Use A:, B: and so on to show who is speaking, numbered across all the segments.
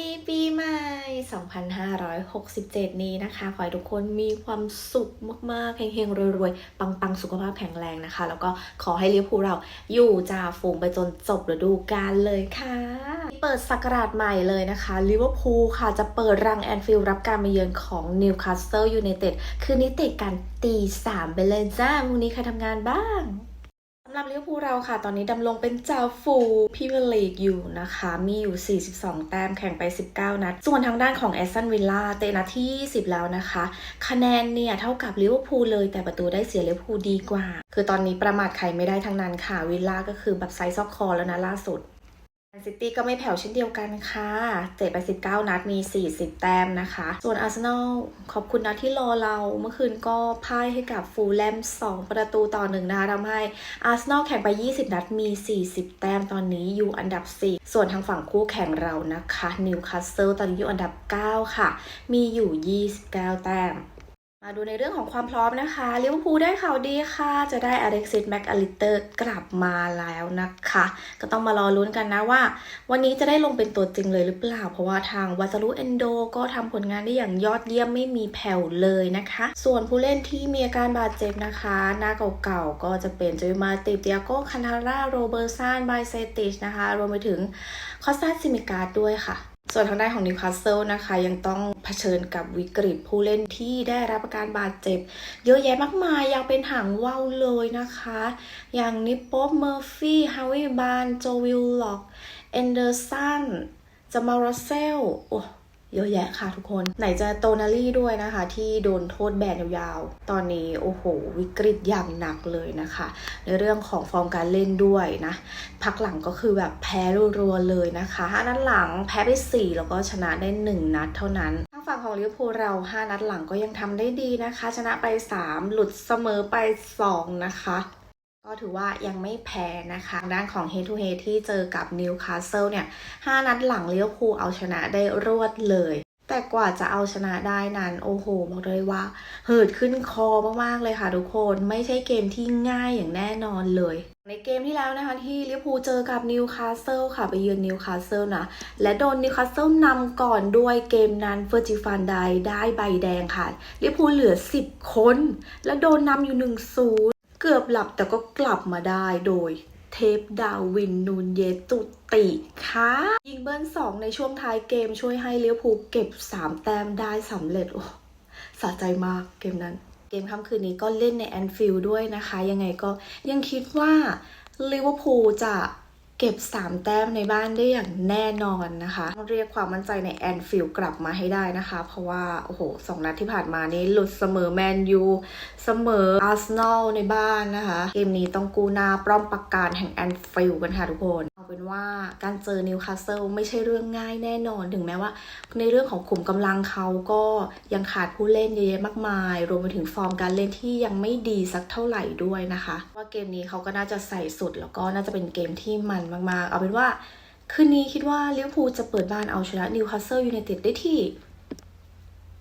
A: ดีปีใหม่ 2567 นี้นะคะ ขอให้ทุกคนมีความสุขมากๆเฮงๆรวยๆ ปังๆ สุขภาพแข็งแรงนะคะ แล้วก็ขอให้ลิเวอร์พูลเราอยู่จ่าฝูงไปจนจบฤดูกาลเลยค่ะ เปิดสักราชใหม่เลยนะคะลิเวอร์พูลค่ะจะเปิดรังแอนฟิลด์รับการมาเยือนของนิวคาสเซิลยูไนเต็ดคืนนี้เตะกันตีสามไปเลยจ้าพรุ่งนี้ใครทำงานบ้างำหรับลิเวอร์พูลเราค่ะ ตอนนี้ดำรงเป็นจ้าฟูพิเมลีกอยู่นะคะ มีอยู่ 42 แต้มแข่งไป 19 นัด ส่วนทางด้านของแอสตันวิลล่าเตะนัดที่ 20 แล้วนะคะ คะแนนเนี่ย เท่ากับลิเวอร์พูลเลย แต่ประตูได้เสียลิเวอร์พูลดีกว่า คือตอนนี้ประมาทใครไม่ได้ทั้งนั้นค่ะวิลล่าก็คือแบบไซส์ซอกคอแล้วนะล่าสุด แมนซิตี้ก็ไม่แผ่วเช่นเดียวกันค่ะเตะไป 19 นัดมี 40 แต้มนะคะ ส่วนอาร์เซนอลขอบคุณนะที่รอเราเมื่อคืนก็พ่ายให้กับฟูลแลม 2 ประตูต่อหนึ่งนะคะทำให้อาร์เซนอลแข่งไป 20 นัดมี 40 แต้มตอนนี้อยู่อันดับ 4 ส่วนทางฝั่งคู่แข่งเรานะคะนิวคาสเซิลตอนนี้อยู่อันดับ 9 ค่ะ มีอยู่ 29 แต้ม มาดูในเรื่องของความพร้อมนะคะลิเวอร์พูลได้ข่าวดีค่ะ จะได้อเล็กซิสแม็กอลิเตอร์กลับมาแล้วนะคะ ก็ต้องมารอลุ้นกันนะว่า วันนี้จะได้ลงเป็นตัวจริงเลยหรือเปล่า เพราะว่าทางวาซารุเอนโดก็ทำผลงานได้อย่างยอดเยี่ยมไม่มีแผ่วเลยนะคะ ส่วนผู้เล่นที่มีอาการบาดเจ็บนะคะ หน้าเก่าๆก็จะเป็นจุยมาติเตียโกคันทาร่าโรเบอร์ซานไบเซติชนะคะรวมไปถึงคอสตาซิมิการ์ดด้วยค่ะ ส่วนทางด้านของนิวคาสเซิลนะคะ ยังต้องเผชิญกับวิกฤตผู้เล่นที่ได้รับอาการบาดเจ็บ เยอะแยะมากมายยังเป็นหางว่าวเลยนะคะ อย่างนิปโป๊เมอร์ฟี่ฮาวิบานโจวิลล็อกเอนเดอร์สันจามาโรเซลโอ้ เยอะแยะค่ะทุกคน ไหนจะโตนาลี่ด้วยนะคะ ที่โดนโทษแบนยาวๆ ตอนนี้โอ้โห วิกฤตอย่างหนักเลยนะคะ ในเรื่องของฟอร์มการเล่นด้วยนะ พักหลังก็คือแบบแพ้รัวๆเลยนะคะห้านัดหลังแพ้ไป 4 แล้วก็ชนะได้ 1 นัดเท่านั้นทางฝั่งของลิเวอร์พูลเรา 5 นัดหลังก็ยังทำได้ดีนะคะ ชนะไป 3 หลุดเสมอไป 2 นะคะ ก็ถือว่ายังไม่แพ้นะคะทางด้านของ Head to Head ที่เจอกับนิวคาสเซิลเนี่ย5นัดหลังลิเวอร์พูเอาชนะได้รวดเลย แต่กว่าจะเอาชนะได้นั้น โอ้โห บอกเลยว่าเหิดขึ้นคอมาก ๆ เลยค่ะทุกคนไม่ใช่เกมที่ง่ายอย่างแน่นอนเลยในเกมที่แล้วนะคะที่ลิเวอร์พูลเจอกับนิวคาสเซิลค่ะไปเยือนนิวคาสเซิลนะและโดนนิวคาสเซิลนำก่อนด้วยเกมนั้นเฟอร์จิฟันไดได้ใบแดงค่ะลิเวอร์พูลเหลือ 10 คน และโดนนำอยู่1 0 เกือบหลับแต่ก็กลับมาได้โดยเทปดาวินนูนเยตุติค่ะยิงเบิ้ลสองในช่วงท้ายเกมช่วยให้เลี้ยวพูเก็บ 3 แต้มได้สำเร็จ โอ้สะใจมากเกมนั้น เกมค่ำคืนนี้ก็เล่นในแอนฟิลด์ด้วยนะคะ ยังไงก็ยังคิดว่าลิเวอร์พูลจะ เก็บ 3 แต้มในบ้านได้อย่างแน่นอนนะคะต้องเรียกความมั่นใจในแอนฟิลกลับมาให้ได้นะคะ เพราะว่า โอ้โหสองนัดที่ผ่านมานี้หลุดเสมอแมนยูเสมออาร์เซนอลในบ้านนะคะ เกมนี้ต้องกู้หน้าปล้อมปากการแห่งแอนฟิลกันค่ะทุกคน เป็นว่าการเจอนิวคาสเซิลไม่ใช่เรื่องง่ายแน่นอน ถึงแม้ว่า ในเรื่องของขุมกำลังเขาก็ยังขาดผู้เล่นเยอะแยะมากมาย รวมไปถึงฟอร์มการเล่นที่ยังไม่ดีสักเท่าไหร่ด้วยนะคะ ว่าเกมนี้เขาก็น่าจะใส่สุดแล้วก็น่าจะเป็นเกมที่มันมากๆ เอาเป็นว่า คืนนี้คิดว่าลิเวอร์พูลจะเปิดบ้านเอาชนะนิวคาสเซิลยูไนเต็ดได้ที่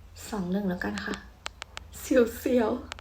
A: 2-1แล้วกันค่ะเสียวๆ